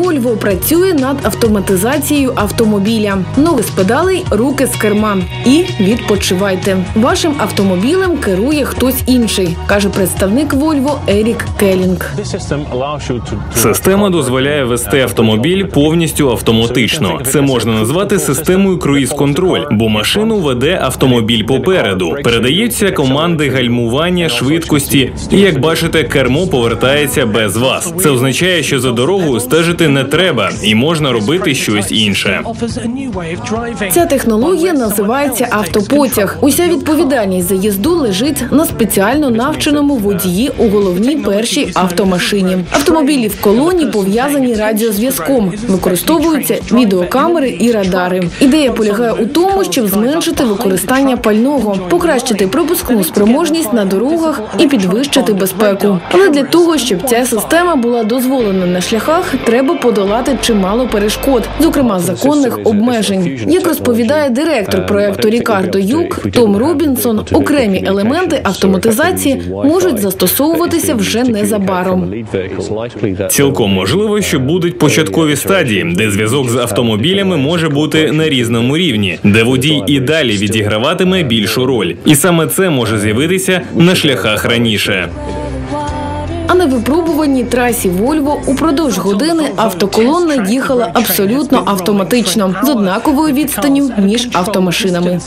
Volvo працює над автоматизацією автомобіля. Ноги з педалей, руки з керма. І відпочивайте. Вашим автомобілем керує хтось інший, каже представник Volvo Ерік Келінг. Система дозволяє вести автомобіль повністю автоматично. Це можна назвати системою круїз-контроль, бо машину веде автомобіль попереду. Передаються команди гальмування, швидкості, і як бачите, кермо повертається без вас. Це означає, що за дорогою стежити не треба, і можна робити щось інше. Ця технологія називається автопотяг. Уся відповідальність за їзду лежить на спеціально навченому водії у головній першій автомашині. Автомобілі в колоні пов'язані радіозв'язком, використовуються відеокамери і радари. Ідея полягає у тому, щоб зменшити використання пального, покращити пропускну спроможність на дорогах і підвищити безпеку. Але для того, щоб ця система була дозволена на шляхах, треба подолати чимало перешкод, зокрема законних обмежень. Як розповідає директор проекту Рікардо Юк Том Робінсон, окремі елементи автоматизації можуть застосовуватися вже незабаром. Цілком можливо, що будуть початкові стадії, де зв'язок з автомобілями може бути на різному рівні, де водій і далі відіграватиме більшу роль, і саме це може з'явитися на шляхах раніше. А на випробуваній трасі Вольво упродовж години автоколонна їхала абсолютно автоматично з однаковою відстанню між автомашинами.